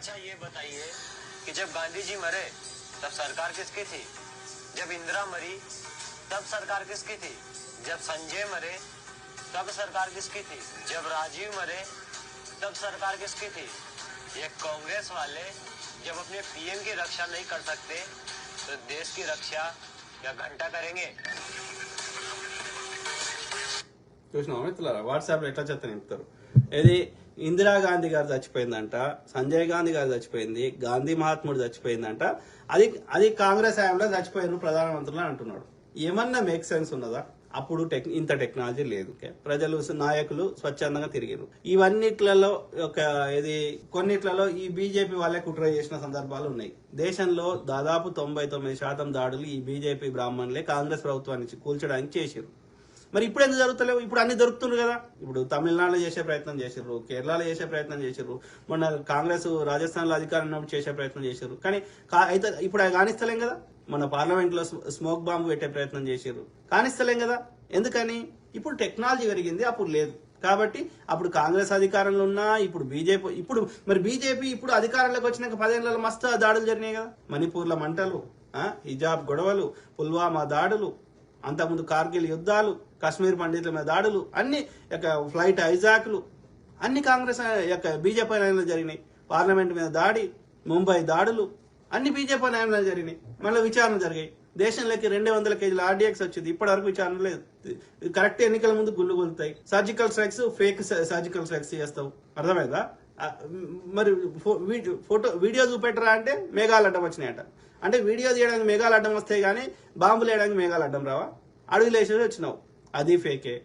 अच्छा ये बताइए कि जब गांधी जी मरे तब सरकार किसकी थी जब इंदिरा मरी तब सरकार किसकी थी जब संजय मरे तब सरकार किसकी थी जब राजीव मरे तब सरकार किसकी थी ये कांग्रेस वाले जब अपने पीएम की रक्षा नहीं कर सकते तो देश की रक्षा या घंटा करेंगे చూసినావా మిత్రులారా వాట్సాప్లో ఎట్లా చెత్త నింపుతారు ఇది ఇందిరాగాంధీ గారు చచ్చిపోయిందంట సంజయ్ గాంధీ గారు చచ్చిపోయింది గాంధీ మహాత్ముడు చచ్చిపోయిందంట. అది అది కాంగ్రెస్ హయాంలో చచ్చిపోయారు ప్రధానమంత్రులు అంటున్నాడు. ఏమన్నా మేక్ సెన్స్ ఉన్నదా? అప్పుడు టెక్ ఇంత టెక్నాలజీ లేదు ప్రజలు నాయకులు స్వచ్ఛందంగా తిరిగారు. ఇవన్నిట్లలో ఒక ఇది కొన్నిట్లలో ఈ బీజేపీ వాళ్ళే కుట్ర చేసిన సందర్భాలు ఉన్నాయి. దేశంలో దాదాపు తొంభై తొమ్మిది శాతం దాడులు ఈ బీజేపీ బ్రాహ్మణులే కాంగ్రెస్ ప్రభుత్వాన్ని కూల్చడానికి చేశారు మరి ఇప్పుడు ఎందుకు జరుగుతలేవు? ఇప్పుడు అన్ని దొరుకుతుంది కదా. ఇప్పుడు తమిళనాడులో చేసే ప్రయత్నం చేసారు కేరళలో చేసే ప్రయత్నం చేసారు మొన్న కాంగ్రెస్ రాజస్థాన్లో అధికారం ఉన్నప్పుడు చేసే ప్రయత్నం చేశారు కానీ కా- అయితే ఇప్పుడు అది కానిస్తలేం కదా. మన పార్లమెంట్లో స్మోక్ బాంబు పెట్టే ప్రయత్నం చేశారు కానిస్తలేం కదా. ఎందుకని? ఇప్పుడు టెక్నాలజీ పెరిగింది అప్పుడు లేదు. కాబట్టి అప్పుడు కాంగ్రెస్ అధికారంలో ఉన్నా ఇప్పుడు బీజేపీ ఇప్పుడు మరి బీజేపీ ఇప్పుడు అధికారంలోకి వచ్చినాక పదేళ్ళ మస్తు దాడులు జరిగినాయి కదా. మణిపూర్ల మంటలు హిజాబ్ గొడవలు పుల్వామా దాడులు అంతకుముందు కార్గిల్ యుద్ధాలు కాశ్మీర్ పండితుల మీద దాడులు అన్ని యొక్క ఫ్లైట్ హైజాక్లు అన్ని కాంగ్రెస్ యొక్క బీజేపీ నాయకులు జరిగినాయి. పార్లమెంట్ మీద దాడి ముంబై దాడులు అన్ని బీజేపీ నాయకులు జరిగినాయి. మళ్ళీ విచారణ జరిగాయి. దేశంలోకి రెండు వందల కేజీల ఆర్డీఎక్స్ వచ్చింది. ఇప్పటి వరకు విచారణ లేదు. కరెక్ట్ ఎన్నికల ముందు గుళ్ళు కొలుతాయి surgical strikes fake surgical strikes చేస్తావు. అర్థమైందా? మరి ఫో- ఫోటో వీడియో చూపెట్టరా అంటే మేఘాలు అడ్డం వచ్చినాయట. అంటే వీడియో తీయడానికి మేఘాలు అడ్డం వస్తాయి కానీ బాంబులు వేయడానికి మేఘాలు అడ్డం రావా? అడవిలో వేసేసి వచ్చినావు. అది ఫేకే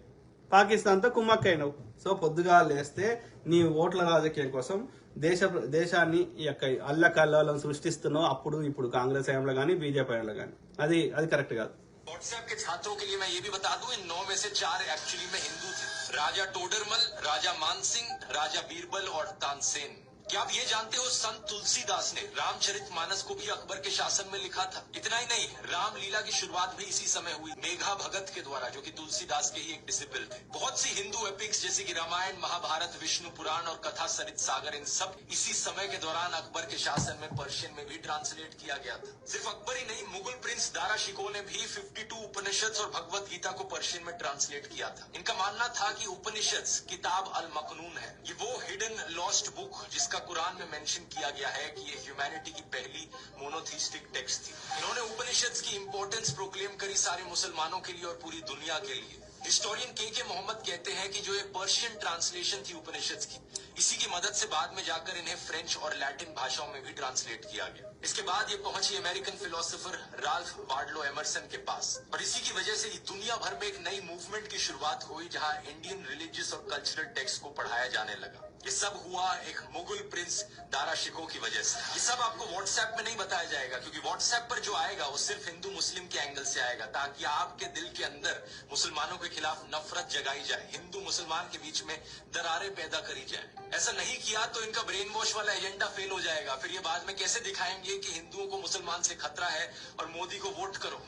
పాకిస్తాన్తో కుమ్మక్కైనవు సో పొద్దుగా లేస్తే నీ ఓట్ల రాజకీయం కోసం దేశ దేశాన్ని ఈ యొక్క అల్లకల్లోలం సృష్టిస్తున్నావు అప్పుడు ఇప్పుడు కాంగ్రెస్ హయాంలో కానీ బీజేపీ హయాంలో కానీ అది అది కరెక్ట్ కాదు व्हाट्सएप के छात्रों के लिए मैं ये भी बता दूं इन नौ में से चार एक्चुअली में हिंदू थे राजा टोडरमल राजा मानसिंह राजा बीरबल और तानसेन क्या आप ये जानते हो संत तुलसीदास ने रामचरित मानस को भी अकबर के शासन में लिखा था? इतना ही नहीं, रामलीला की शुरुआत भी इसी समय हुई, मेघा भगत के द्वारा, जो कि तुलसीदास के ही एक डिसिपल थे। बहुत सी हिंदू एपिक्स जैसे कि रामायण, महाभारत, विष्णु पुराण और कथा सरित सागर, इन सब इसी समय के दौरान अकबर के शासन में, पर्शियन में भी ट्रांसलेट किया गया था। सिर्फ़ अकबर ही नहीं, मुगल प्रिंस दारा शिको ने भी 52 उपनिषद और भगवत गीता को पर्शियन में ट्रांसलेट किया था। इनका मानना था की उपनिषद किताब अल मखनून है। ये वो हिडन लॉस्ट बुक जिसका कुरान में मेंशन किया गया है कि ये ह्यूमैनिटी की पहली मोनोथिस्टिक टेक्स्ट थी। इन्होंने उपनिषद की इम्पोर्टेंस प्रोक्लेम करी सारे मुसलमानों के लिए और पूरी दुनिया के लिए। हिस्टोरियन के के मोहम्मद कहते हैं कि जो ये पर्शियन ट्रांसलेशन थी उपनिषद की, इसी की मदद से बाद में जाकर इन्हें फ्रेंच और लैटिन भाषाओं में भी ट्रांसलेट किया गया। इसके बाद ये पहुँची American philosopher Ralph Waldo Emerson के पास। और इसी की वजह से दुनिया भर में एक नई मूवमेंट की शुरुआत हुई, जहाँ इंडियन रिलीजियस और कल्चरल टेक्स्ट को पढ़ाया जाने लगा। ये सब हुआ एक मुगल प्रिंस दारा शिको की वजह से। ये सब आपको व्हाट्सएप में नहीं बताया जाएगा, क्योंकि व्हाट्सएप पर जो आएगा, वो सिर्फ़ हिंदू मुस्लिम के एंगल से आएगा, ताकि आपके दिल के अंदर मुसलमानों के खिलाफ नफरत जगाई जाए, हिंदू मुसलमान के बीच में दरारें पैदा करी जाए। ऐसा नहीं किया तो इनका ब्रेन वॉश वाला एजेंडा फेल हो जाएगा। फिर ये बाद में कैसे दिखाएँगे कि हिंदुओं को मुसलमान से खतरा है और मोदी को वोट करो?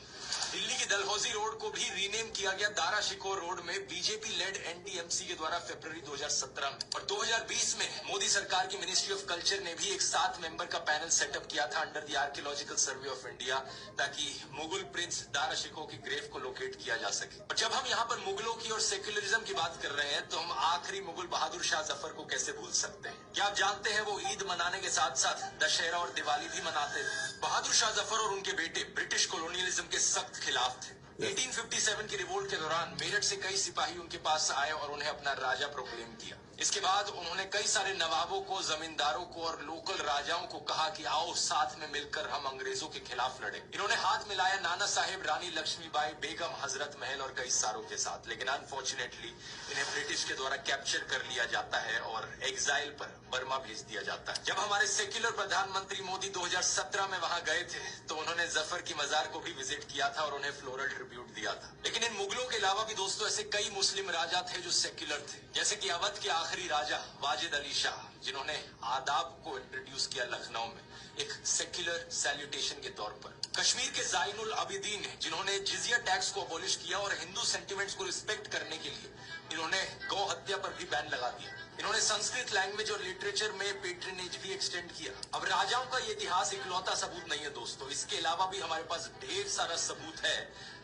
दिल्ली की दलहौजी रोड को भी रीनेम किया गया दारा शिकोर रोड में बीजेपी लेड एनटीएमसी के द्वारा फरवरी 2017 में। और 2020 में मोदी सरकार की मिनिस्ट्री ऑफ़ कल्चर ने भी एक सात मेंबर का पैनल सेटअप किया था under the archaeological survey of India ताकि मुगल प्रिंस दारा शिको की ग्रेव को लोकेट किया जा सके। और जब हम यहाँ पर मुगलों की और सेक्युलरिज्म की बात कर रहे हैं तो हम आखिरी मुगल बहादुर शाह ज़फ़र को कैसे भूल सकते हैं? क्या आप जानते हैं वो ईद मनाने के साथ साथ दशहरा और दिवाली भी मनाते थे बहादुर शाह ज़फ़र और उनके बेटे ब्रिटिश कॉलोनियलिज्म के सख्त खिलाफ थे। 1857 की रिवोल्ट के दौरान मेरठ से कई सिपाही उनके पास आए और उन्हें अपना राजा प्रोक्लेम किया। इसके बाद उन्होंने कई सारे नवाबों को, जमींदारों को और लोकल राजाओं को कहा कि आओ साथ में मिलकर हम अंग्रेज़ों के खिलाफ लड़े। इन्होंने हाथ मिलाया नाना साहेब, रानी लक्ष्मीबाई, बेगम, हज़रत महल और कई सारों के साथ। लेकिन अनफॉर्चुनेटली इन्हें ब्रिटिश के द्वारा कैप्चर कर लिया जाता है और एग्जाइल पर बर्मा भेज दिया जाता है। जब हमारे सेक्युलर प्रधानमंत्री मोदी 2017 में वहाँ गए थे तो उन्होंने ज़फ़र की मजार को भी विज़िट किया था और उन्हें फ्लोरल ट्रिब्यूट दिया था। लेकिन इन मुगलों के अलावा भी दोस्तों, ऐसे कई मुस्लिम राजा थे जो सेक्युलर थे। जैसे की अवध के आखिरी राजा वाजिद अली शाह, जिन्होंने आदाब को इंट्रोड्यूस किया लखनऊ में, एक सेक्युलर सैल्यूटेशन के तौर पर। कश्मीर के जाइनुल अबिदीन जिन्होंने जिजिया टैक्स को अबॉलिश किया और हिंदू सेंटिमेंट्स को रिस्पेक्ट करने के लिए इन्होंने गौ हत्या पर भी बैन लगा दिया। इन्होंने संस्कृत लैंग्वेज और लिटरेचर में पेट्रनेज भी एक्सटेंड किया। अब राजाओं का ये इतिहास इकलौता सबूत नहीं है दोस्तों। इसके अलावा भी हमारे पास ढेर सारा सबूत है,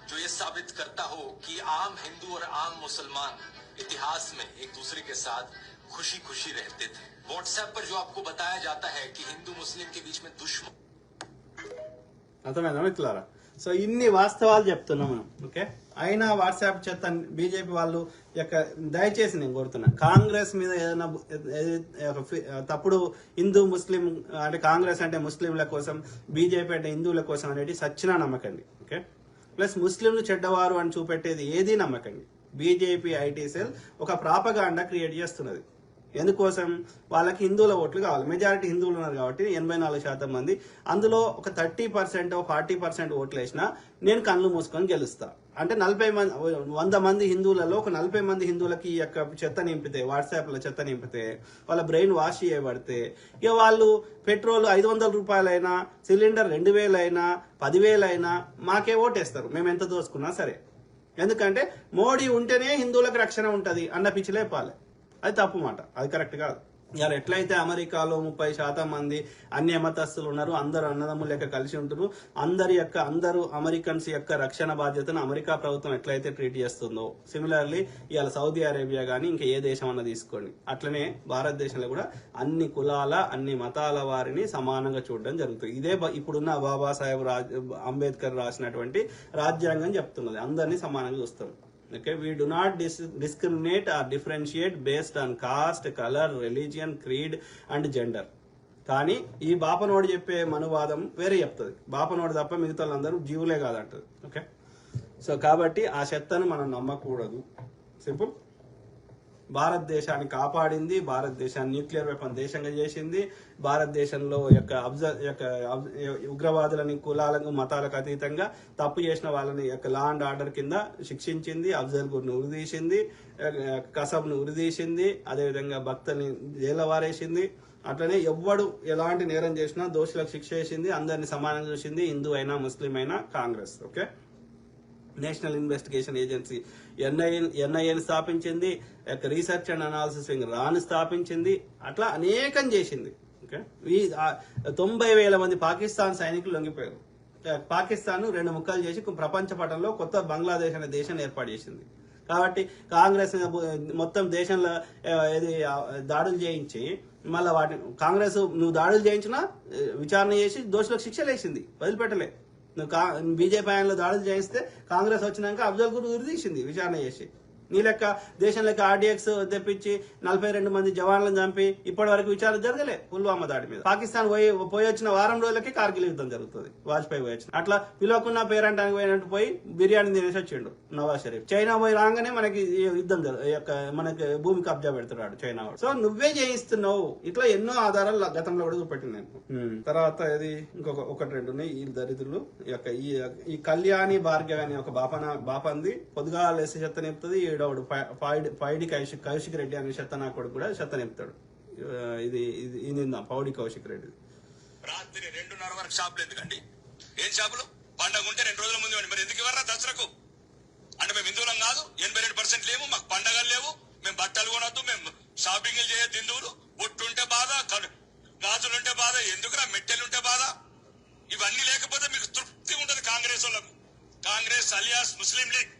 जो ये साबित करता हो कि आम हिंदू और आम मुसलमान इतिहास में एक दूसरे के साथ खुशी खुशी रहते थे व्हाट्सएप पर जो आपको बताया जाता है कि हिंदू मुस्लिम के बीच में दुश्मन అర్థమైందా మిత్రులారా సో ఇన్ని వాస్తవాలు చెప్తున్నాం మనం ఓకే అయినా వాట్సాప్ చెత్త బీజేపీ వాళ్ళు యొక్క దయచేసి నేను కోరుతున్నా కాంగ్రెస్ మీద ఏదైనా బు- ఏ- ఒక ఫి- తప్పుడు హిందూ ముస్లిం అంటే కాంగ్రెస్ అంటే ముస్లింల కోసం బీజేపీ అంటే హిందువుల కోసం అనేది సచ్చినా నమ్మకండి ఓకే ప్లస్ ముస్లింలు చెడ్డవారు అని చూపెట్టేది ఏది నమ్మకండి బీజేపీ ఐటీ సెల్ ఒక ప్రాపగాండా క్రియేట్ చేస్తున్నది. ఎందుకోసం? వాళ్ళకి హిందువుల ఓట్లు కావాలి. మెజారిటీ హిందువులు ఉన్నారు కాబట్టి ఎనభై నాలుగు శాతం మంది. అందులో ఒక థర్టీ పర్సెంట్ ఫార్టీ పర్సెంట్ ఓట్లు వేసినా నేను కళ్ళు మూసుకొని గెలుస్తా. అంటే నలభై మంది వంద మంది హిందువులలో ఒక నలభై మంది హిందువులకి ఈ యొక్క చెత్త నింపితే వాట్సాప్లో చెత్త నింపితే వాళ్ళ బ్రెయిన్ వాష్ చేయబడితే ఇక వాళ్ళు పెట్రోల్ ఐదు వందల రూపాయలైనా సిలిండర్ రెండు వేలైనా పదివేలైనా మాకే ఓటేస్తారు. మేము ఎంత దోసుకున్నా సరే. ఎందుకంటే మోడీ ఉంటేనే హిందువులకు రక్షణ ఉంటుంది అన్న పిచ్చి లేపాలి అది తప్పు మాట. అది కరెక్ట్ కాదు. ఇవాళ ఎట్లయితే అమెరికాలో ముప్పై శాతం మంది అన్య మతస్థులు ఉన్నారు అందరూ అన్నదమ్ములు లెక్క కలిసి ఉంటారు అందరి యొక్క అందరూ అమెరికన్స్ యొక్క రక్షణ బాధ్యతను అమెరికా ప్రభుత్వం ఎట్లయితే ట్రీట్ చేస్తుందో. సిమిలర్లీ ఇవాళ సౌదీ అరేబియా కానీ ఇంకా ఏ దేశం అన్న తీసుకోండి. అట్లనే భారతదేశంలో కూడా అన్ని కులాల అన్ని మతాల వారిని సమానంగా చూడడం జరుగుతుంది. ఇదే ఇప్పుడున్న బాబాసాహెబ్ రాజ్ అంబేద్కర్ రాసినటువంటి రాజ్యాంగం చెప్తున్నది. అందరినీ సమానంగా చూస్తాం. Okay we do not dis discriminate or differentiate based on caste colour religion creed and gender కానీ ఈ బాపనోడు చెప్పే మనువాదం వేరే చెప్తుంది. బాపనోడు తప్ప మిగతా వాళ్ళందరూ జీవులే కాదంటది. ఓకే సో కాబట్టి ఆ చెత్తను మనం నమ్మకూడదు. సింపుల్ భారతదేశాన్ని కాపాడింది భారతదేశాన్ని న్యూక్లియర్ వెపన్ దేశంగా చేసింది. భారతదేశంలో యొక్క అబ్జ యొక్క అబ్- ఉగ్రవాదులని కులాలకు మతాలకు అతీతంగా తప్పు చేసిన వాళ్ళని యొక్క లా అండ్ ఆర్డర్ కింద శిక్షించింది అఫ్జల్ గుర్ను ఉరిదీసింది కసబ్ను ఉరిదీసింది అదేవిధంగా భక్తుల్ని జైల్లో వారేసింది. అట్లనే ఎవ్వడు ఎలాంటి నేరం చేసినా దోషులకు శిక్ష వేసింది అందరిని సమానంగా చూసింది హిందూ అయినా ముస్లిం అయినా Congress. Okay? National investigation agency NIA ఎన్ఐఏని స్థాపించింది రీసెర్చ్ అండ్ అనాలిసిస్ వింగ్ రాని స్థాపించింది అట్లా అనేకం చేసింది. ఓకే ఈ తొంభై వేల మంది పాకిస్తాన్ సైనికులు లొంగిపోయారు. పాకిస్తాన్ రెండు ముక్కలు చేసి ప్రపంచ పటంలో కొత్త బంగ్లాదేశ్ అనే దేశాన్ని ఏర్పాటు చేసింది. కాబట్టి కాంగ్రెస్ మొత్తం దేశంలో ఏది ఇది దాడులు చేయించి మళ్ళీ వాటిని కాంగ్రెస్ నువ్వు దాడులు చేయించినా విచారణ చేసి దోషులకు శిక్షలు వేసింది వదిలిపెట్టలే. నువ్వు కా బీజేపీ ఆయనలో దాడులు చేయిస్తే కాంగ్రెస్ వచ్చినాక అఫ్జల్ గురు తీసింది విచారణ చేసి. నీ లెక్క దేశం లెక్క ఆర్డీఎక్స్ తెప్పించి నలభై రెండు మంది జవాన్లను చంపి ఇప్పటి వరకు విచారణ జరగలే పుల్వామా దాడి మీద. పాకిస్తాన్ పోయి పోయి వచ్చిన వారం రోజులకి కార్గిల్ యుద్ధం జరుగుతుంది. వాజ్పేయి పోయి వచ్చిన. అట్లా పిలవకున్న పేరంటానికి పోయినట్టు పోయి బిర్యానీ తినేసి వచ్చిండు నవాజ్ షరీఫ్. చైనా పోయి రాగానే మనకి యుద్ధం యొక్క మనకి భూమి కబ్జా పెడుతున్నాడు చైనా సో నువ్వే చేయిస్తున్నావు. ఇట్లా ఎన్నో ఆధారాలు గతంలో కూడా చూపెట్టింది నేను. తర్వాత ఇది ఇంకొక ఒకటి రెండు ఉన్నాయి. ఈ దరిద్రులు ఈ యొక్క ఈ ఈ కళ్యాణి భార్గవి అనే ఒక బాపన బాపంది పొద్దుగా లేసి చెత్త నింపుతుంది. ఈడోడు పాయిడి పాయిడి కౌశిక్ కౌశిక్ రెడ్డి అనే చెత్త నా కొడుకు కూడా చెత్త నింపుతాడు. ఇది ఇది ఇది పౌడి కౌశిక్ రెడ్డి రాత్రి రెండున్నర వరకు షాపులు ఎందుకండి? ఏం షాపులు? పండగ ఉంటే రెండు రోజుల ముందు మరి ఎందుకు ఇవ్వరా దసరాకు? అంటే మేము హిందువులం కాదు. ఎనభై రెండు పర్సెంట్ లేవు. మాకు పండగలు లేవు. మేము బట్టలు కొనొద్దు. మేము షాపింగ్ చేయొద్దు హిందువులు. బొట్టుంటే బాధ కను- గాజులుంటే బాధ ఎందుకురా మెట్టెలుంటే బాధ? ఇవన్నీ లేకపోతే మీకు తృప్తి ఉండదు కాంగ్రెస్ వాళ్ళకు. కాంగ్రెస్ అలియాస్ ముస్లిం లీగ్.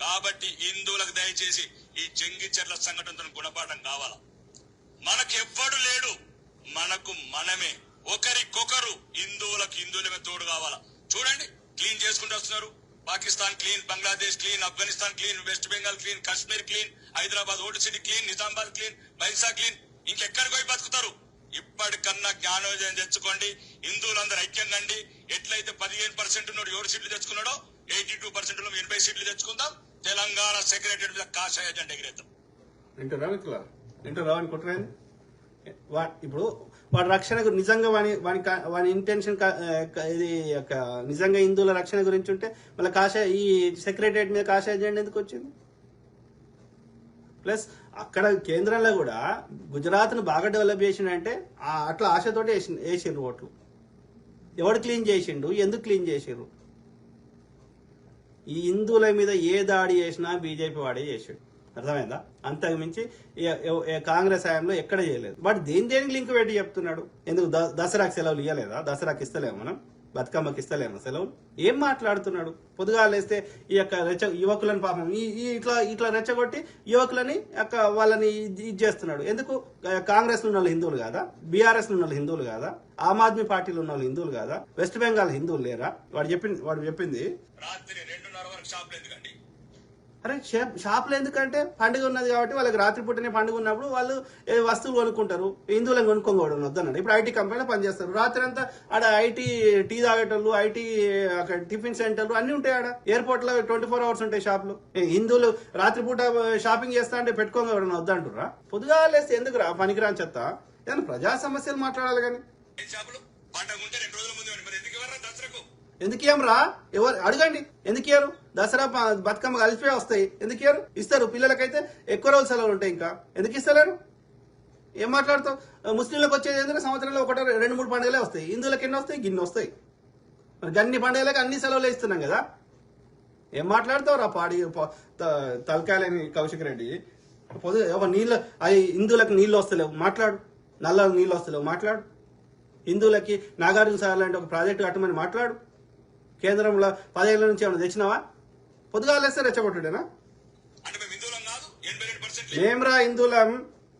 కాబట్టి హిందువులకు దయచేసి ఈ జంగి చెర్ల సంఘటనతో గుణపాఠం కావాలా? మనకెవ్వడు లేడు మనకు మనమే. ఒకరికొకరు హిందువులకు హిందువులమే తోడు కావాలా? చూడండి క్లీన్ చేసుకుంటూ వస్తున్నారు. Pakistan clean Bangladesh clean Afghanistan clean West Bengal clean Kashmir clean Hyderabad vote city clean Nizamabad clean Bhainsa clean. ఇంకెక్కడికి పోయి బతుకుతారు? ఇప్పటికన్నా జ్ఞానోదయం తెచ్చుకోండి. హిందువులందరూ ఐక్యంగా అండి ఎట్లయితే పదిహేను పర్సెంట్ ఉన్నాడు ఏడు సీట్లు తెచ్చుకున్నాడో ఎయిటీ టూ పర్సెంట్ ఎనభై సీట్లు తెచ్చుకుందాం. తెలంగాణ సెక్రటరీ మీద కాషాయ జెండా ఎగిరేద్దాం. వింటారా మిత్రులారా వింటారా అని కుట్రైంది వా- ఇప్పుడు వాడు రక్షణకు నిజంగా వాని వాని కా- వాని ఇంటెన్షన్ ఇది యొక్క నిజంగా హిందువుల రక్షణ గురించి ఉంటే మళ్ళీ కాషా ఈ సెక్రటరియట్ మీద కాషాయ జెండా ఎందుకు వచ్చింది? ప్లస్ అక్కడ కేంద్రంలో కూడా గుజరాత్ను బాగా డెవలప్ చేసిండంటే ఆ అట్లా ఆశతోటి వేసి వేసిండ్రు ఓట్లు. ఎవడు క్లీన్ చేసిండు? ఎందుకు క్లీన్ చేసిండ్రు ఈ హిందువుల మీద ఏ దాడి చేసినా బీజేపీ వాడే చేసాడు. అర్థమైందా? అంతకు మించి కాంగ్రెస్ హయాంలో ఎక్కడ చేయలేదు. బట్ దేని దేనికి లింక్ పెట్టి చెప్తున్నాడు? ఎందుకు దసరాకు దసరాకి సెలవులు ఇవ్వలేదా దసరాకి ఇస్తలేము మనం? బతుకమ్మకి ఇస్తలేము. సెలవు? ఏం మాట్లాడుతున్నాడు? పొద్దుగా లేస్తే ఈ యొక్క రెచ్చ యువకులను పాపం ఈ ఇట్లా ఇట్లా రెచ్చగొట్టి యువకులని యొక్క వాళ్ళని ఇది ఇది చేస్తున్నాడు. ఎందుకు? కాంగ్రెస్ ఉన్న వాళ్ళు హిందువులు కాదా? బీఆర్ఎస్ ఉన్న వాళ్ళు హిందువులు కాదా? ఆమ్ ఆద్మీ పార్టీలో ఉన్న వాళ్ళు హిందువులు కాదా? వెస్ట్ బెంగాల్ హిందువులు లేరా? వాడు చెప్పింది వాడు చెప్పింది. రాత్రి రెండున్నర వరకు షాపులు ఎందుకండి అరే షాప్ షాపులు ఎందుకంటే పండుగ ఉన్నది కాబట్టి వాళ్ళకి రాత్రిపూటనే పండుగ ఉన్నప్పుడు వాళ్ళు వస్తువులు కొనుక్కుంటారు హిందువులను కొనుక్కోవడం వద్దన్నాడు ఇప్పుడు ఐటీ కంపెనీలో పనిచేస్తారు. రాత్రి అంతా ఆడ ఐటీ టీ తాగేటోళ్ళు ఐటీ అక్కడ టిఫిన్ సెంటర్లు అన్ని ఉంటాయి ఆడ. ఎయిర్పోర్ట్లో ట్వంటీ ఫోర్ అవర్స్ ఉంటాయి షాపులు. హిందువులు రాత్రిపూట షాపింగ్ చేస్తా అంటే పెట్టుకోవడం వద్దంటురా పొద్దుగా లేస్తే ఎందుకురా పనికిరాని చెత్త? ఏదైనా ప్రజా సమస్యలు మాట్లాడాలి కానీ. షాపులు? ఉంటే రెండు రోజుల ముందు ఎందుకు ఎందుకు ఎవరు? అడగండి. ఎందుకు దసరా బతుకమ్మ కలిసిపోయి వస్తాయి. ఎందుకు ఇస్తారు. పిల్లలకైతే ఎక్కువ రోజులు సెలవులు ఉంటాయి ఇంకా. ఎందుకు ఇస్తలేరు? ఏం మాట్లాడతావు? ముస్లింలకు వచ్చేది ఏంటంటే సంవత్సరంలో ఒకటో రెండు మూడు పండుగలే వస్తాయి. హిందువులకు ఎన్ని వస్తాయి? గిన్నె వస్తాయి. మరి గన్ని పండుగలకు అన్ని సెలవులు ఇస్తున్నాం కదా. ఏం మాట్లాడతావు రా పాడి? త- తలకాయలేని కౌశిక్ రెడ్డి. పొద్దు ఒక నీళ్ళు అవి హిందువులకు నీళ్ళు వస్తలేవు. మాట్లాడు. నల్ల నీళ్ళు వస్తలేవు. మాట్లాడు. హిందువులకి నాగార్జున సార్ లాంటి ఒక ప్రాజెక్టు కట్టమని మాట్లాడు. కేంద్రంలో పదేళ్ళ నుంచి ఏమైనా తెచ్చినావా? పొద్దుగాలేస్తే రెచ్చగొట్టుడేనా? మేమ్రా హిందువులం.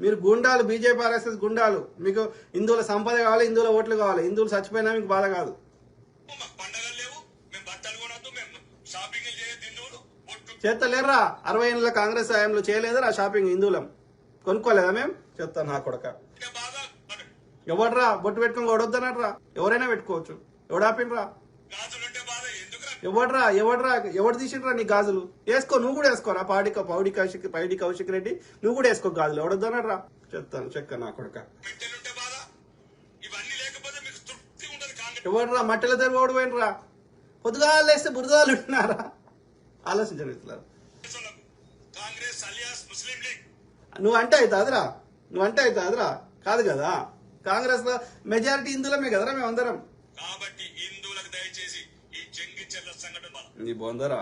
మీరు గుండాలు బీజేపీ ఆర్ఎస్ఎస్ గుండాలు. మీకు హిందువుల సంపద కావాలి హిందువుల ఓట్లు కావాలి. హిందువులు చచ్చిపోయినా మీకు బాధ కాదు. చేస్తలేర్రా. అరవై ఏళ్ళ కాంగ్రెస్ హయాంలో చేయలేదా షాపింగ్ హిందువులం. కొనుక్కోలేదా మేము చెప్తాను నా కొడక. ఎవడ్రా? బొట్టు పెట్టుకొని కొడొద్దనట్రా ఎవరైనా పెట్టుకోవచ్చు. ఎవడాపినరా గాజులు అంటే బాధ ఎందుకురా ఎవడ్రా ఎవడ్రా ఎవడు తీసిండ్రా నీ గాజులు? వేసుకో నువ్వు కూడా వేసుకోరా పాడి పౌడి కౌశిక్ పైడి కౌశిక్ రెడ్డి నువ్వు కూడా వేసుకో గాజులు. ఎవడొద్దనట్రా చెప్తాను చెక్క నా కొడక. ఎవడ్రా మట్టెల దగ్గర ఓడిపోయినరా పొద్దుగా లేస్తే బురదాలు ఉంటున్నారా ముస్లిం లీగ్. నువ్వు అంటే అవుతాదిరా. నువ్వు అంటే అవుతాదిరా. కాదు కదా. కాంగ్రెస్లో మెజారిటీ హిందువులమే కదరా మేమందరం కాబట్టి హిందువులకు దయచేసి ఈ జంగి చెల్ల సంఘటన వల్ల నీ బొందరా?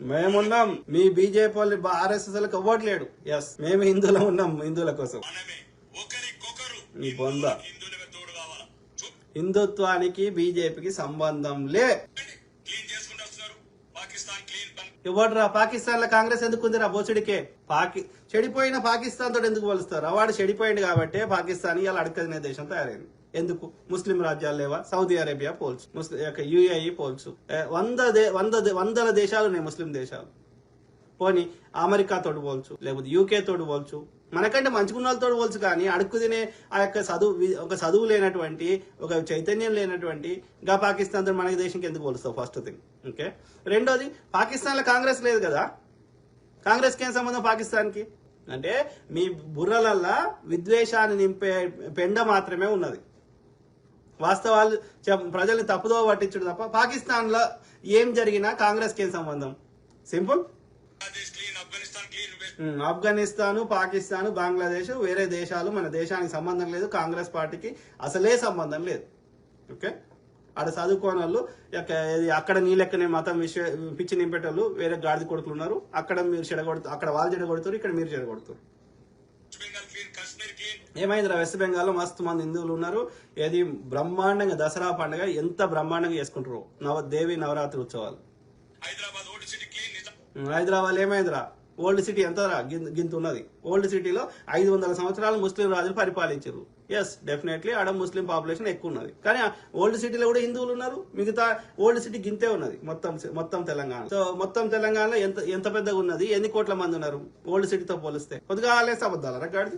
మేమున్నాం. మీ బీజేపీ వాళ్ళు ఆర్ఎస్ఎస్లకు ఇవ్వట్లేడు ఎస్ మేము హిందువులం ఉన్నాం హిందువుల కోసం. నీ బొంద. తోడు హిందుత్వానికి బీజేపీకి సంబంధం లే. ఇవ్వడ్రా పాకిస్తాన్లో కాంగ్రెస్ ఎందుకు ఉందిరా బోసుడికే పాకి చెడిపోయిన పాకిస్తాన్ తోటి ఎందుకు పోలుస్తారు వాడు చెడిపోయింది కాబట్టి పాకిస్తాన్ ఇలా అడగదినే దేశం తయారైంది. ఎందుకు? ముస్లిం రాజ్యాలు లేవా? సౌదీ అరేబియా పోల్చు. ముస్లిం యొక్క యుఏఈ పోల్చు. వంద వంద వందల దేశాలు ఉన్నాయి ముస్లిం దేశాలు. పోని అమెరికా తోడు పోల్చు లేకపోతే యూకే తోడు పోల్చు. మనకంటే మంచుకున్న వాళ్ళతో పోల్చు కానీ అడుక్కు తినే ఆ యొక్క చదువు ఒక చదువు లేనటువంటి ఒక చైతన్యం లేనటువంటి గా పాకిస్తాన్తో మన దేశంకి ఎందుకు పోలుస్తావు ఫస్ట్ థింగ్ ఓకే? రెండోది పాకిస్తాన్లో కాంగ్రెస్ లేదు కదా? కాంగ్రెస్కి ఏం సంబంధం పాకిస్తాన్కి? అంటే మీ బుర్రలల్లా విద్వేషాన్ని నింపే పెండ మాత్రమే ఉన్నది. వాస్తవాలు చెప్- ప్రజల్ని తప్పుదో పట్టించుడు తప్ప పాకిస్తాన్లో ఏం జరిగినా కాంగ్రెస్కి ఏం సంబంధం? సింపుల్. ఆఫ్ఘనిస్తాన్ ఆఫ్ఘనిస్తాను పాకిస్తాన్ బంగ్లాదేశ్ వేరే దేశాలు మన దేశానికి సంబంధం లేదు కాంగ్రెస్ పార్టీకి అసలే సంబంధం లేదు. ఓకే? ఆడ చదువుకోని వాళ్ళు అక్కడ నీళ్ళెక్కనే మతం విషయ పిచ్చి నింపేటోళ్ళు వేరే గాడిద కొడుకులు ఉన్నారు అక్కడ మీరు చెడగొడుతూ అక్కడ వాళ్ళు చెడగొడుతారు ఇక్కడ మీరు చెడగొడుతారు వెస్ట్ బెంగాల్ క్లీన్ కాశ్మీర్ క్లీన్ ఏమైంది వెస్ట్ బెంగాల్లో మస్తు మంది హిందువులు ఉన్నారు. ఏది బ్రహ్మాండంగా దసరా పండుగ ఎంత బ్రహ్మాండంగా చేసుకుంటారు. నవ దేవి నవరాత్రి ఉత్సవాలు. హైదరాబాద్ ఏమైందిరా? ఓల్డ్ సిటీ ఎంత గింత ఉన్నది ఓల్డ్ సిటీలో ఐదు వందల సంవత్సరాలు ముస్లిం రాజులు పరిపాలించారు. ఎస్ డెఫినెట్లీ ఆడ ముస్లిం పాపులేషన్ ఎక్కువ ఉన్నది. కానీ ఓల్డ్ సిటీలో కూడా హిందువులు ఉన్నారు మిగతా ఓల్డ్ సిటీ గింతే ఉన్నది మొత్తం మొత్తం తెలంగాణ. సో మొత్తం తెలంగాణలో ఎంత ఎంత పెద్దగా ఉన్నది ఎన్ని కోట్ల మంది ఉన్నారు ఓల్డ్ సిటీతో పోలిస్తే? కొద్దిగా ఆలేస్తే అబద్ధాలు రకాడి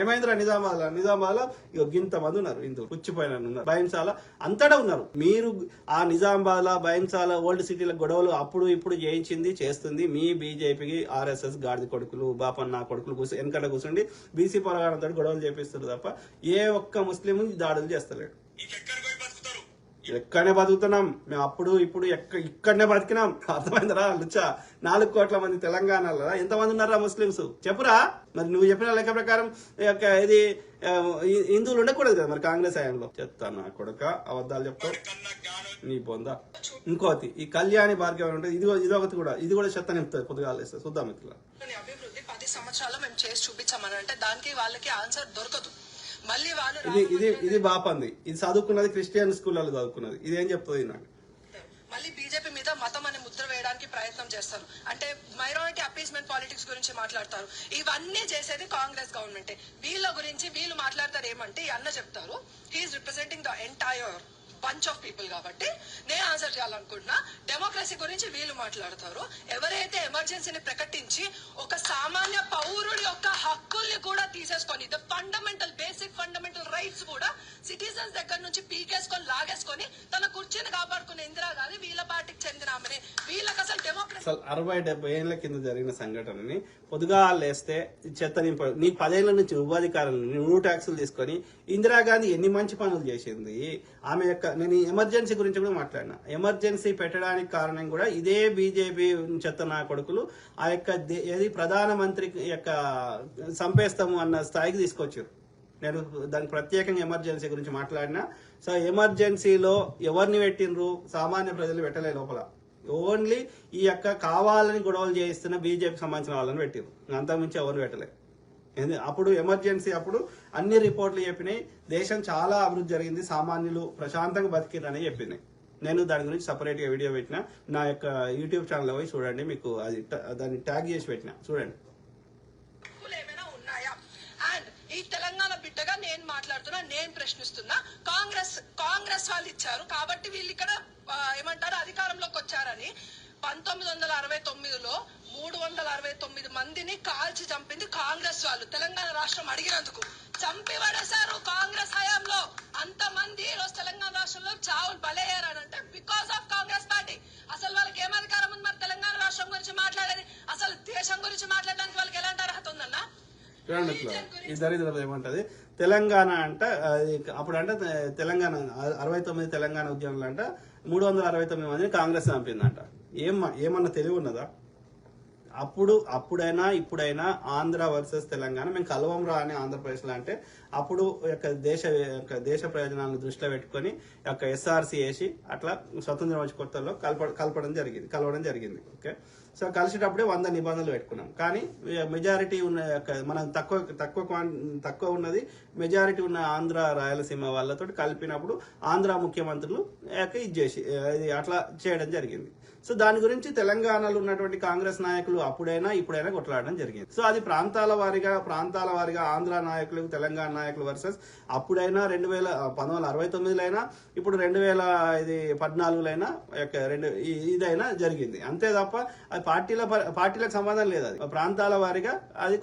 ఏమైందిరా నిజామాబాద్ నిజామాబాద్ ఇక గింత మంది ఉన్నారు హిందువులు పుచ్చిపోయిన ఉన్నారు. భయంసాల అంతటా ఉన్నారు. మీరు ఆ నిజామాబాద్ భయంసాల ఓల్డ్ సిటీల గొడవలు అప్పుడు ఇప్పుడు చేయించింది చేస్తుంది మీ బీజేపీకి ఆర్ఎస్ఎస్ గాడిద కొడుకులు బాపన్న కొడుకులు కూర్చో వెనకట కూర్చోండి బీసీ పొరగాడంతో గొడవలు చేపిస్తారు తప్ప ఏ ఒక్క ముస్లిం దాడులు చేస్తలేడు. ఇక్కడనే ఎక్కడనే బతుకుతున్నాం. మేము అప్పుడు ఇప్పుడు ఎక్క ఇక్కడనే బతికినాం. అర్థమైందరా లుచ్చా? నాలుగు కోట్ల మంది తెలంగాణలో ఎంతమంది ఉన్నారా ముస్లిమ్స్? చెప్పురా. మరి నువ్వు చెప్పిన లెక్క ప్రకారం ఇది హిందువులు ఉండకూడదు కదా మరి కాంగ్రెస్ హయాంలో. చెప్తాను నా కొడుక అబద్ధాలు చెప్తావు నీ బొంద. ఇంకోటి ఈ కళ్యాణి భార్గవ ఉంటుంది. ఇది ఇది ఒకటి కూడా. ఇది కూడా చెత్త నింపుతుంది పొద్దుగా చూద్దాం మిత్రుల అభివృద్ధి పది సంవత్సరాలు మేము చేసి చూపించామని అంటే దానికి వాళ్ళకి ఆన్సర్ దొరకదు. ఇది ఇది ఇది బాపంది ఇది చదువుకున్నది క్రిస్టియన్ స్కూళ్ళలో చదువుకున్నది. ఇది ఏం చెప్తుంది నాకు మళ్ళీ బీజేపీ మీద మతం అనే ముద్ర వేయడానికి ప్రయత్నం చేస్తారు. అంటే మైనారిటీ అపీస్మెంట్ పాలిటిక్స్ గురించి మాట్లాడతారు. ఇవన్నీ చేసేది కాంగ్రెస్ గవర్నమెంటే. వీళ్ళ గురించి వీళ్ళు మాట్లాడతారు ఏమంటే అన్న చెప్తారు he is representing the entire bunch of people కాబట్టి నేను ఆన్సర్ చేయాలనుకుంటున్నా. డెమోక్రసీ గురించి వీళ్ళు మాట్లాడతారు. ఎవరైతే ఎమర్జెన్సీని ప్రకటించి ఒక సామాన్య పౌరుడి యొక్క హక్కుల్ని కూడా తీసేసుకొని the fundamental basic fundamental rights కూడా సిటిజన్స్ దగ్గర నుంచి పీకేసుకొని లాగేసుకొని తన కుర్చీని కాపాడుకునే ఇందిరాగాంధీ వీళ్ళ పార్టీకి చెందిన ఆమె వీళ్ళకి అసలు డెమోక్రసీ అరవై డెబ్బై ఏళ్ళ కింద జరిగిన సంఘటనని పొద్దుగా లేస్తే చెత్త నింప నీ పదేళ్ళ నుంచి ఉపాధికారులు నువ్వు ట్యాక్సులు తీసుకొని ఇందిరాగాంధీ ఎన్ని మంచి పనులు చేసింది? ఆమె యొక్క నేను ఎమర్జెన్సీ గురించి కూడా మాట్లాడినా. ఎమర్జెన్సీ పెట్టడానికి కారణం కూడా ఇదే బీజేపీ చెత్త నా కొడుకులు. ఆ యొక్క ఏది ప్రధానమంత్రి యొక్క సంపేస్తాము అన్న స్థాయికి తీసుకొచ్చారు. నేను దానికి ప్రత్యేకంగా ఎమర్జెన్సీ గురించి మాట్లాడినా. సో ఎమర్జెన్సీలో ఎవరిని పెట్టినరు సామాన్య ప్రజలు పెట్టలే లోపల. ఓన్లీ ఈ యొక్క కావాలని గొడవలు చేయిస్తున్న బీజేపీకి సంబంధించిన వాళ్ళని పెట్టిరు అంతకుమించి ఎవరు పెట్టలేదు అప్పుడు ఎమర్జెన్సీ అప్పుడు అన్ని రిపోర్ట్లు చెప్పినాయి. దేశం చాలా అభివృద్ధి జరిగింది. సామాన్యులు ప్రశాంతంగా బతికిరని చెప్పినాయి. నేను దాని గురించి సపరేట్గా వీడియో పెట్టిన. నా యొక్క యూట్యూబ్ ఛానల్ పోయి చూడండి మీకు. అది దాన్ని ట్యాగ్ చేసి పెట్టిన. చూడండి. ఏమైనా ఉన్నాయా? అండ్ ఈ తెలంగాణ బిడ్డగా నేను మాట్లాడుతున్నా నేను ప్రశ్నిస్తున్నా. కాంగ్రెస్ కాంగ్రెస్ వాళ్ళు ఇచ్చారు. కాబట్టి వీళ్ళు ఇక్కడ ఏమంటారు అధికారంలోకి వచ్చారని. పంతొమ్మిది వందల అరవై తొమ్మిదిలో మూడు వందల అరవై తొమ్మిది మందిని కాల్చి చంపింది కాంగ్రెస్ వాళ్ళు. తెలంగాణ రాష్ట్రం అడిగినందుకు చంపి పడేశారు కాంగ్రెస్ హయాంలో. అంత మంది ఈ రోజు తెలంగాణ రాష్ట్రంలో చావులు బలయ్యారనంటే బికాస్ ఆఫ్ కాంగ్రెస్ పార్టీ. అసలు వాళ్ళకి ఏం అధికారం ఉంది మరి తెలంగాణ రాష్ట్రం గురించి మాట్లాడేది? అసలు దేశం గురించి మాట్లాడడానికి వాళ్ళకి ఎలాంటి అర్హత ఉందన్నా? ఈ దరిద్రం ఏమంటది? తెలంగాణ అంట అప్పుడు అంటే తెలంగాణ అరవై తొమ్మిది తెలంగాణ ఉద్యమంలో అంట మూడు వందల అరవై తొమ్మిది మందిని కాంగ్రెస్ చంపిందంట. ఏం ఏమన్నా తెలివి ఉన్నదా? అప్పుడు అప్పుడైనా ఇప్పుడైనా ఆంధ్ర వర్సెస్ తెలంగాణ మేము కలవం రా అని ఆంధ్రప్రదేశ్లో అంటే అప్పుడు యొక్క దేశ యొక్క దేశ ప్రయోజనాలను దృష్టిలో పెట్టుకొని యొక్క ఎస్ఆర్సీ వేసి అట్లా స్వతంత్రం వచ్చి కొత్తలో కలప కలపడం జరిగింది కలవడం జరిగింది ఓకే? సో కలిసేటప్పుడే వంద నిబంధనలు పెట్టుకున్నాం. కానీ మెజారిటీ ఉన్న యొక్క మనం తక్కువ తక్కువ క్వాన్- తక్కువ ఉన్నది మెజారిటీ ఉన్న ఆంధ్ర రాయలసీమ వాళ్ళతో కలిపినప్పుడు ఆంధ్ర ముఖ్యమంత్రులు యొక్క ఇది చేసి అట్లా చేయడం జరిగింది. సో దాని గురించి తెలంగాణలో ఉన్నటువంటి కాంగ్రెస్ నాయకులు అప్పుడైనా ఇప్పుడైనా కొట్లాడడం జరిగింది. సో అది ప్రాంతాల వారిగా ప్రాంతాల వారిగా ఆంధ్ర నాయకులు తెలంగాణ నాయకులు వర్సెస్ అప్పుడైనా రెండు వేల పంతొమ్మిది వందల అరవై తొమ్మిదిలో అయినా ఇప్పుడు రెండు వేల ఇది పద్నాలుగులో అయినా యొక్క రెండు ఇదైనా జరిగింది. అంతే తప్ప అది పార్టీల పార్టీలకు సంబంధం లేదు అది. ప్రాంతాల వారిగా అది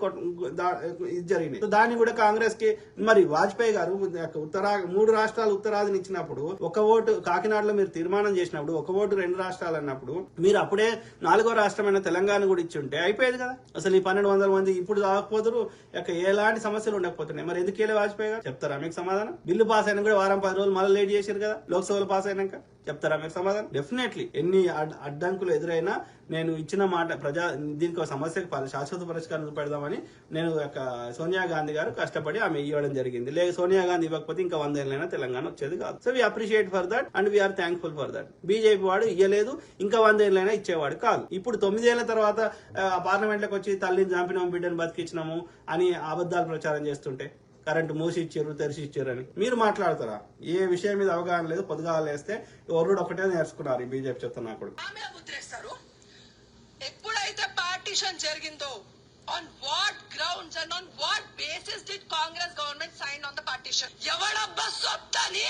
ఇది జరిగింది. సో దాన్ని కూడా కాంగ్రెస్కి మరి వాజ్పేయి గారు యొక్క ఉత్తరా మూడు రాష్ట్రాలు ఉత్తరాదిని ఇచ్చినప్పుడు ఒక ఓటు కాకినాడలో మీరు తీర్మానం చేసినప్పుడు ఒక ఓటు రెండు రాష్ట్రాలు అన్నప్పుడు మీరు అప్పుడే నాలుగో రాష్ట్రమైన తెలంగాణ కూడా ఇచ్చి ఉంటే అయిపోయేది కదా. అసలు ఈ పన్నెండు వందల మంది ఇప్పుడు రాకపోతున్నారు యొక్క ఎలాంటి సమస్యలు ఉండకపోతున్నాయి. మరి ఎందుకు వెళ్ళి వాజ్పేయి గారు? చెప్తారా? మీకు సమాధానం? బిల్లు పాస్ అయినా కూడా వారం పది రోజులు మళ్ళీ లేట్ చేశారు కదా లోక్సభలో పాస్ అయినాక. చెప్తారా మీరు సమాధానం? డెఫినెట్లీ ఎన్ని అడ్- అడ్డంకులు ఎదురైనా నేను ఇచ్చిన మాట ప్రజా దీనికి ఒక సమస్యకు శాశ్వత పరిష్కారం పెడదామని నేను సోనియా గాంధీ గారు కష్టపడి ఆమె ఇవ్వడం జరిగింది. లేక సోనియా గాంధీ ఇవ్వకపోతే ఇంకా వంద ఏళ్ళైనా తెలంగాణ వచ్చేది కాదు. So we appreciate for that and we are thankful for that BJP వాడు ఇయ్యలేదు ఇంకా వంద ఏళ్ళైనా ఇచ్చేవాడు కాదు. ఇప్పుడు తొమ్మిదేళ్ళ తర్వాత పార్లమెంట్లోకి వచ్చి తల్లిని చంపినాము బిడ్డను బతికించినాము అని అబద్ధాలు ప్రచారం చేస్తుంటే కరెంట్ మూసి ఇచ్చారు తెరిచి ఇచ్చారు అని. మీరు మాట్లాడతారా? ఏ విషయం మీద అవగాహన లేదు పొద్దుగా వేస్తే వరుడు ఒకటే నేర్చుకున్నారు ఈ బీజేపీ చెప్తున్నా కూడా ఎప్పుడైతే పార్టీషన్ జరిగిందో on what grounds and on what basis did Congress government sign on the partition ఎవడబ్బా సొత్తని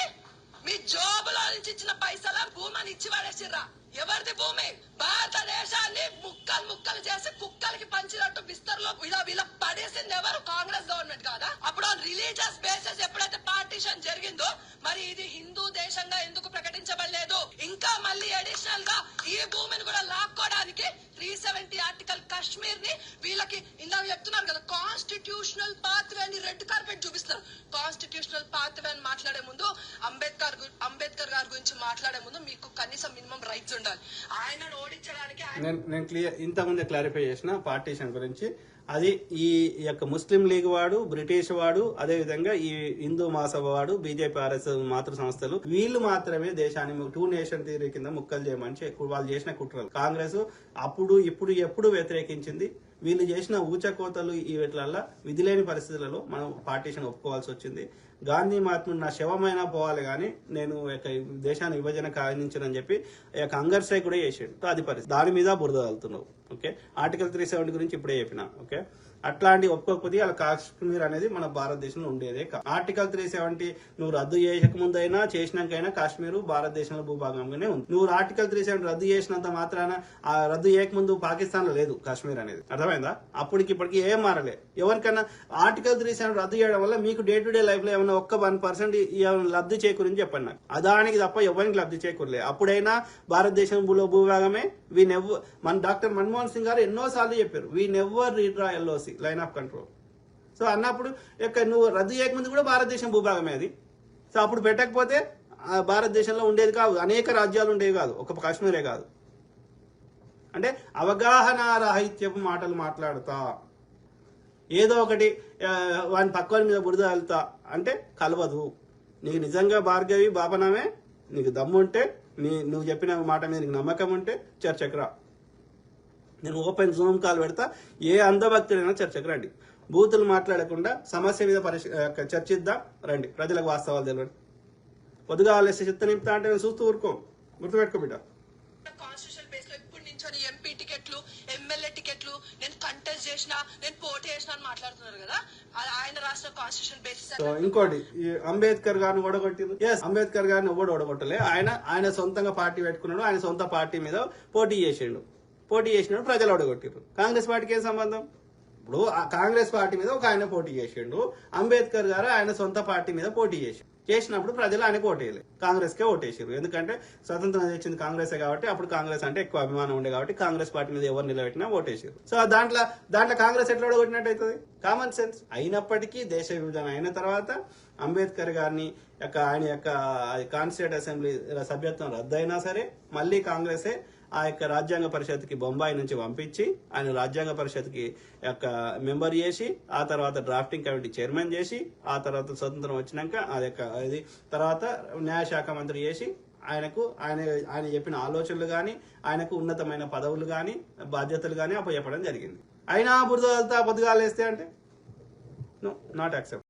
మీ జోబులో నుంచి ఇచ్చిన పైసల భూమని ఇచ్చి పడేసిర్రా ఎవరిది భూమి? భారతదేశాన్ని ముక్కలు ముక్కలు చేసి కుక్కలకి పంచినట్టు వంచినట్టు బిస్తర్లో ఇలా వీళ్ళ పడేసింది ఎవరు? కాంగ్రెస్ గవర్నమెంట్ కాదా? అప్పుడు రిలీజియస్ బేసిస్ ఎప్పుడైతే పార్టీషన్ జరిగిందో మరి ఇది హిందూ దేశంగా ఎందుకు ప్రకటించబడలేదు? ఇంకా మళ్ళీ అడిషనల్గా ఈ భూమిని కూడా లాక్కోవడానికి త్రీ సెవెంటీ ఆర్టికల్ కాశ్మీర్ని వీళ్ళకి ఇందాక చెప్తున్నారు కదా కాన్స్టిట్యూషనల్ పాత్వే అని రెడ్ కార్పెట్ చూపిస్తారు. కాన్స్టిట్యూషనల్ పాత్వే అని మాట్లాడే ముందు అంబేద్కర్ అంబేద్కర్ గారి గురించి మాట్లాడే ముందు మీకు కనీసం మినిమం రైట్స్ ఉండాలి. ఆయనను ఓడించడానికి నేను నేను క్లియర్ ఇంతకుముందే క్లారిఫై చేసిన పార్టీషన్ గురించి. అది ఈ యొక్క ముస్లిం లీగ్ వాడు బ్రిటిష్ వాడు అదే విధంగా ఈ హిందూ మహాసభ వాడు బీజేపీ ఆర్ఎస్ మాతృ సంస్థలు వీళ్ళు మాత్రమే దేశాన్ని టూ నేషన్ థియరీ కింద ముక్కలు చేయమని వాళ్ళు చేసిన కుట్రలు. కాంగ్రెస్ అప్పుడు ఇప్పుడు ఎప్పుడు వ్యతిరేకించింది? వీళ్ళు చేసిన ఊచకోతలు ఈ విధిలేని పరిస్థితులలో మనం పార్టీషన్ ఒప్పుకోవాల్సి వచ్చింది. గాంధీ మహాత్ముడు నా శవమైనా పోవాలి కానీ నేను యొక్క దేశాన్ని విభజన కారణించనని చెప్పి యొక్క హంగర్ కూడా చేసాడు. అది పరిస్థితి. దాని మీద బురద వెళ్తున్నావు ఓకే? ఆర్టికల్ త్రీ సెవెంటీ గురించి ఇప్పుడే చెప్పిన. ఓకే? అట్లాంటి ఒప్పుకోకపోతే అలా కాశ్మీర్ అనేది మన భారతదేశంలో ఉండేదే ఆర్టికల్ త్రీ సెవెంటీ నువ్వు రద్దు చేయక ముందైనా చేసినాకైనా కాశ్మీర్ భారతదేశంలో భూభాగంగానే ఉంది. నువ్వు ఆర్టికల్ త్రీ సెవెంటీ రద్దు చేసినంత మాత్రాన ఆ రద్దు చేయకముందు పాకిస్తాన్లో లేదు కాశ్మీర్ అనేది. అర్థమైందా? అప్పటికి ఇప్పటికి ఏం మారలే. ఎవరికైనా ఆర్టికల్ త్రీ సెవెంటీ రద్దు చేయడం వల్ల మీకు డే టు డే లైఫ్లో ఏమైనా ఒక్క వన్ పర్సెంట్ లబ్ధి చేకూరింది చెప్పండి నాకు. అదానికి తప్ప ఎవరికి లబ్ధి చేకూరలే. అప్పుడైనా భారతదేశం భూలో భూభాగమే. వీ నెవ్వర్ మన డాక్టర్ మన్మోహన్ సింగ్ గారు ఎన్నో సార్లు చెప్పారు we never redraw policy line of control so అన్నప్పుడు యొక్క నువ్వు రద్దు చేయకముందు కూడా భారతదేశం భూభాగమే అది. సో అప్పుడు పెట్టకపోతే ఆ భారతదేశంలో ఉండేది కాదు అనేక రాజ్యాలు ఉండేవి కాదు. ఒక కాశ్మీరే కాదు. అంటే అవగాహన రాహిత్యపు మాటలు మాట్లాడతా. ఏదో ఒకటి వాని పక్కన మీద బురద వెళ్తా అంటే కలవదు. నీకు నిజంగా భార్గవి బాపనమే నీకు దమ్ము ఉంటే నీ నువ్వు చెప్పిన మాట మీద నీకు నమ్మకం ఉంటే చర్చకు రా. నేను ఓపెన్ జూమ్ కాల్ పెడతా. ఏ అంధభక్తుడైనా చర్చకు రండి. బూతులు మాట్లాడకుండా సమస్య మీద పరిశ ఆ, చర్చిద్దాం. రండి. ప్రజలకు వాస్తవాలు తెలియండి పొద్దుగా వాళ్ళేస్తే చిత్త నింపుతా అంటే నేను చూస్తూ ఊరుకో. గుర్తుపెట్టుకో బిడ్డ. కాన్స్టిట్యూషన్ బేస్లో ఇప్పటి నుంచి ఎంపీ టికెట్లు ఎమ్మెల్యే టికెట్లు నేను కంటెస్ట్ చేసిన నేను పోటీ చేసిన అని మాట్లాడుతున్నారు కదా? ఆయన రాసిన కాన్స్టిట్యూషన్ బేసిస్ సో ఇంకోటి ఈ అంబేద్కర్ గారిని ఓడగొట్టింది ఎస్ అంబేద్కర్ గారిని ఎవడు ఓడగొట్టలే. ఆయన ఆయన సొంతంగా పార్టీ పెట్టుకున్నాడు. ఆయన సొంత పార్టీ మీద పోటీ చేసిండు. పోటీ చేసినాడు ప్రజలు అడగొట్టిరు కాంగ్రెస్ పార్టీకి ఏం సంబంధం? ఇప్పుడు ఆ కాంగ్రెస్ పార్టీ మీద ఒక ఆయన పోటీ చేసిండు. అంబేద్కర్ గారు ఆయన సొంత పార్టీ మీద పోటీ చేసి చేసినప్పుడు ప్రజలు ఆయనకు ఓటేయలేదు కాంగ్రెస్ కే ఓటేసారు ఎందుకంటే స్వతంత్రం తెచ్చింది కాంగ్రెసే కాబట్టి అప్పుడు కాంగ్రెస్ అంటే ఎక్కువ అభిమానం ఉండే కాబట్టి కాంగ్రెస్ పార్టీ మీద ఎవరు నిలబెట్టినా ఓటేసారు సో దాంట్లో దాంట్లో కాంగ్రెస్ ఎట్లా ఓడగొట్టినట్టు అవుతుంది కామన్ సెన్స్ అయినప్పటికీ దేశ విభజన అయిన తర్వాత అంబేద్కర్ గారిని యొక్క ఆయన యొక్క కాన్స్టిట్యూట్ అసెంబ్లీ సభ్యత్వం రద్దయినా సరే మళ్ళీ కాంగ్రెసే ఆ యొక్క రాజ్యాంగ పరిషత్కి బొంబాయి నుంచి పంపించి ఆయన రాజ్యాంగ పరిషత్కి యొక్క మెంబర్ చేసి ఆ తర్వాత డ్రాఫ్టింగ్ కమిటీ చైర్మన్ చేసి ఆ తర్వాత స్వతంత్రం వచ్చినాక ఆ యొక్క అది తర్వాత న్యాయశాఖ మంత్రి చేసి ఆయనకు ఆయన ఆయన చెప్పిన ఆలోచనలు కానీ ఆయనకు ఉన్నతమైన పదవులు కానీ బాధ్యతలు కానీ అప్పచెప్పడం జరిగింది. అయినా బురద పొద్దుగాలేస్తే అంటే నో నాట్ యాక్సెప్ట్